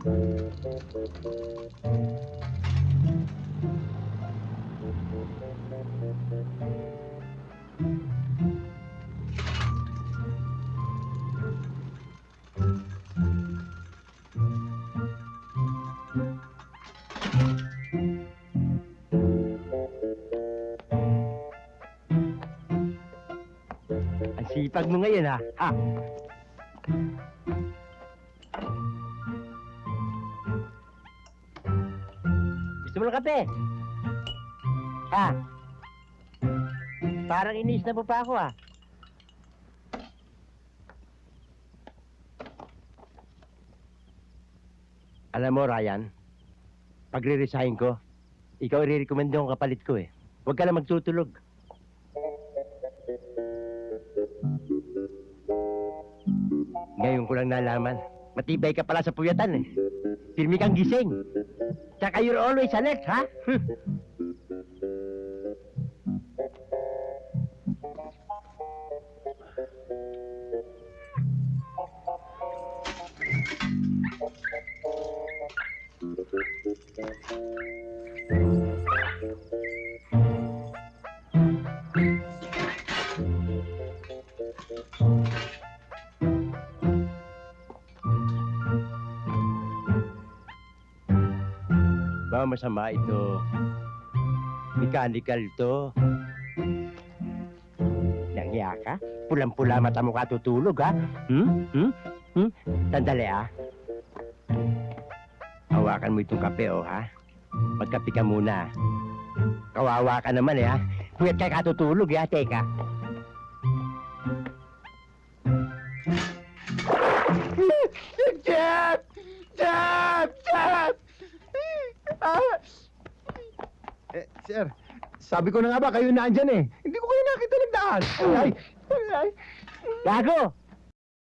Ang sipag mo ngayon, ha? Ha? Ng kape? Ha? Parang inis na mo pa ako, ha? Alam mo, Ryan, pag re-resign ko, ikaw i-recommend yung kapalit ko, eh. Huwag ka na magtutulog. Ngayon ko lang nalaman. Matibay ka pala sa puyatan eh. Firmi kang gising. Tsaka you're always alert, ha? Ba masama ito. Mechanical to. Nangya ka? Pulang-pula mata mo ka tutulog, ha? Hmm? Hmm? Hmm? Sandali, ha? Hawakan mo itong kape, oh, ha? Magkape ka muna. Kawawa ka naman, eh, ha? Puyat ka katutulog, ha? Teka. Ah! Eh, sir, sabi ko na nga ba, kayo na andyan eh. Hindi ko kayo nakita ng daan. Ay, ay, ay. Gago!